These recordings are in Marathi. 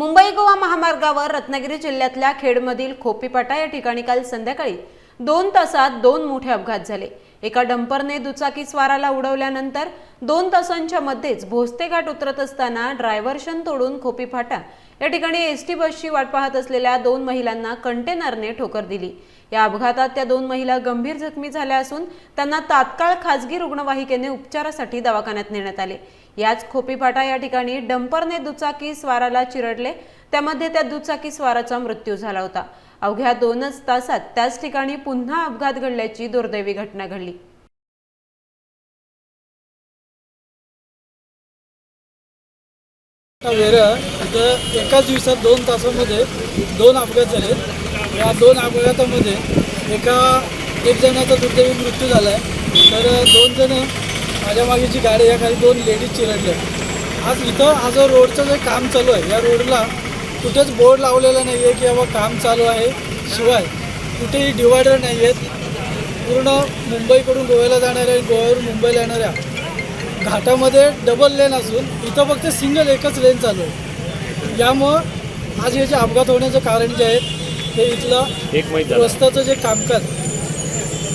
मुंबई गोवा महामार्गावर रत्नागिरी जिल्ह्यातल्या खेडमधील खोपीपाटा या ठिकाणी काल संध्याकाळी दोन तासात दोन मोठे अपघात झाले. एका डंपरने दुचाकी स्वाराला उडवल्यानंतर दोन तासांच्या मध्येच भोसते घाट उतरत असताना ड्रायव्हर्शन तोडून खोपीफाटा या ठिकाणी एस टी बसची वाट पाहत असलेल्या दोन महिलांना कंटेनरने ठोकर दिली. या अपघातात त्या दोन महिला गंभीर जखमी झाल्या असून त्यांना तात्काळ खासगी रुग्णवाहिकेने उपचारासाठी दवाखान्यात नेण्यात आले. याच खोपीफाटा या ठिकाणी डंपरने दुचाकी स्वाराला चिरडले. त्यामध्ये त्या दुचाकी स्वाराचा मृत्यू झाला होता. अवघ्या दोनच तासात त्याच ठिकाणी पुन्हा अपघात घडल्याची दुर्दैवी घटना घडली. वेरळ इथं एकाच दिवसात दोन तासामध्ये दोन अपघात झाले. या दोन अपघातामध्ये एका एक जणाचा दुर्दैवी मृत्यू झाला आहे तर दोन जण माझ्या मागेची गाडी या खाली दोन लेडीज चिरडल्या आज इथं हा जो रोडचं जे काम चालू आहे या रोडला कुठेच बोर्ड लावलेला नाही आहे की बाबा काम चालू आहे. शिवाय कुठेही डिवायडर नाही आहेत पूर्ण मुंबईकडून गोव्याला जाणाऱ्या आणि गोव्यावरून मुंबईला येणाऱ्या घाटामध्ये डबल लेन असून इथं फक्त सिंगल एकच लेन चालू आहे. यामुळं आज हे जे अपघात होण्याचं कारण जे आहे ते इथलं रस्त्याचं जे कामकाज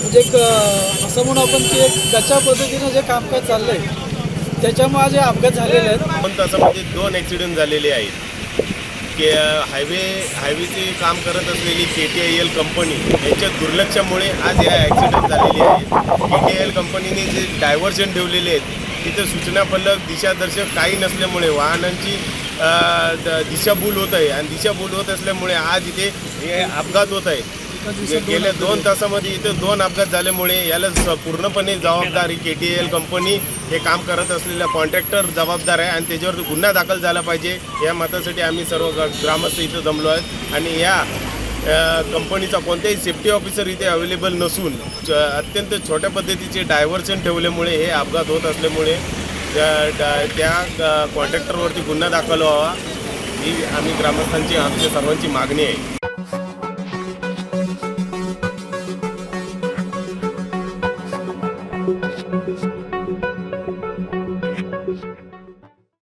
म्हणजे एक असं म्हणू आपण की एक गचा पद्धतीनं जे कामकाज चाललं आहे त्याच्यामुळे आज हे अपघात झालेले आहेत. तसं म्हणजे दोन ॲक्सिडेंट झालेले आहेत. की हायवे हायवेचे काम करत असलेली K T I L company यांच्या दुर्लक्षामुळे आज या ॲक्सिडेंट झालेले आहेत के टी आय एल कंपनीने जे डायव्हर्जन ठेवलेले आहेत तिथे सूचना फलक दिशादर्शक काही नसल्यामुळे वाहनांची द- दिशाभूल होत आहे. आणि दिशाभूल होत असल्यामुळे आज इथे हे अपघात होत आहे. गेल्या दोन तासामध्ये इथे दोन अपघात झाल्यामुळे याला पूर्णपणे जबाबदारी के टी एल कंपनी हे काम करत असलेल्या कॉन्ट्रॅक्टर जबाबदार आहे आणि त्याच्यावर गुन्हा दाखल झाला पाहिजे. या मतासाठी आम्ही सर्व ग्रामस्थ इथं जमलो आहेत. आणि या कंपनीचा कोणताही सेफ्टी ऑफिसर इथे अवेलेबल नसून अत्यंत छोट्या पद्धतीचे डायव्हर्शन ठेवल्यामुळे हे अपघात होत असल्यामुळे त्या कॉन्ट्रॅक्टरवरती गुन्हा दाखल व्हावा. ही आम्ही ग्रामस्थांची आमच्या सर्वांची मागणी आहे.